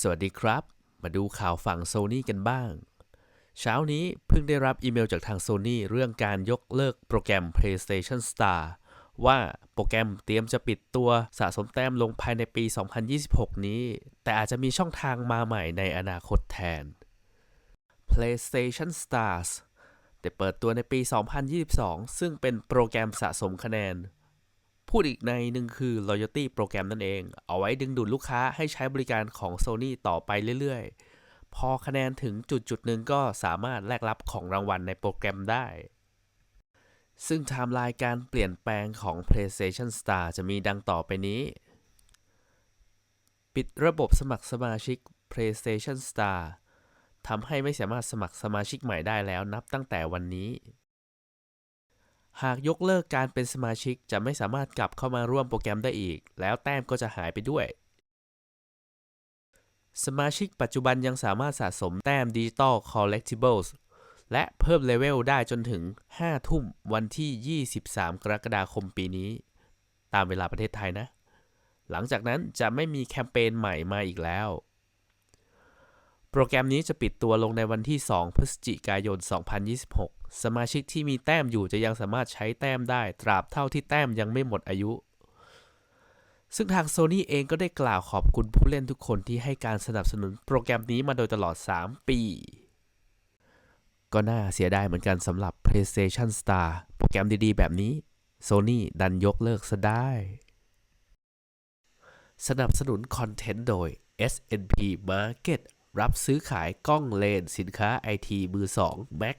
สวัสดีครับ มาดูข่าวฝั่งโซ n y กันบ้าง เช้านี้เพิ่งได้รับอีเมลจากทางโซ n y เรื่องการยกเลิกโปรแกรม PlayStation Star ว่าโปรแกรมเตรียมจะปิดตัวสะสมแต้มลงภายในปี 2026 นี้ แต่อาจจะมีช่องทางมาใหม่ในอนาคตแทน PlayStation Stars ได้เปิดตัวในปี 2022 ซึ่งเป็นโปรแกรมสะสมคะแนน พูดอีกในหนึ่งคือ loyalty โปรแกรมนั่นเอง เอาไว้ดึงดูดลูกค้าให้ใช้บริการของ Sony ต่อไปเรื่อยๆ พอคะแนนถึงจุดจุดหนึ่งก็สามารถแลกรับของรางวัลในโปรแกรมได้ ซึ่งไทม์ไลน์การเปลี่ยนแปลงของ PlayStation Star จะมีดังต่อไปนี้ ปิดระบบสมัครสมาชิก PlayStation Star ทำให้ไม่สามารถสมัครสมาชิกใหม่ได้แล้วนับตั้งแต่วันนี้ หากยกเลิกการเป็นสมาชิกจะไม่สามารถกลับเข้ามาร่วมโปรแกรมได้อีก แล้วแต้มก็จะหายไปด้วย สมาชิกปัจจุบันยังสามารถสะสมแต้ม Digital Collectibles และเพิ่มเลเวลได้จนถึง 5 ทุ่มวันที่ 23 กรกฎาคมปีนี้ ตามเวลาประเทศไทยนะ หลังจากนั้นจะไม่มีแคมเปญใหม่มาอีกแล้ว โปรแกรมนี้จะปิดตัวลงในวันที่ 2 พฤศจิกายน 2026สมาชิกที่มีแต้มอยู่จะยังสามารถใช้แต้มได้ ตราบเท่าที่แต้มยังไม่หมดอายุ ซึ่งทาง Sony เองก็ได้กล่าวขอบคุณผู้เล่นทุกคนที่ให้การสนับสนุนโปรแกรมนี้มาโดยตลอด 3 ปี ก็น่าเสียดายเหมือนกันสำหรับ PlayStation Star โปรแกรมดีๆ แบบนี้ Sony ดันยกเลิกซะได้ สนับสนุนคอนเทนต์โดย SNP Market รับซื้อขายกล้องเลนสินค้าไอทีมือ2 Mac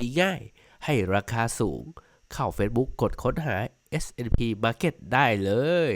คุยง่าย ให้ราคาสูง เข้า Facebook กดค้นหา S&P Market ได้เลย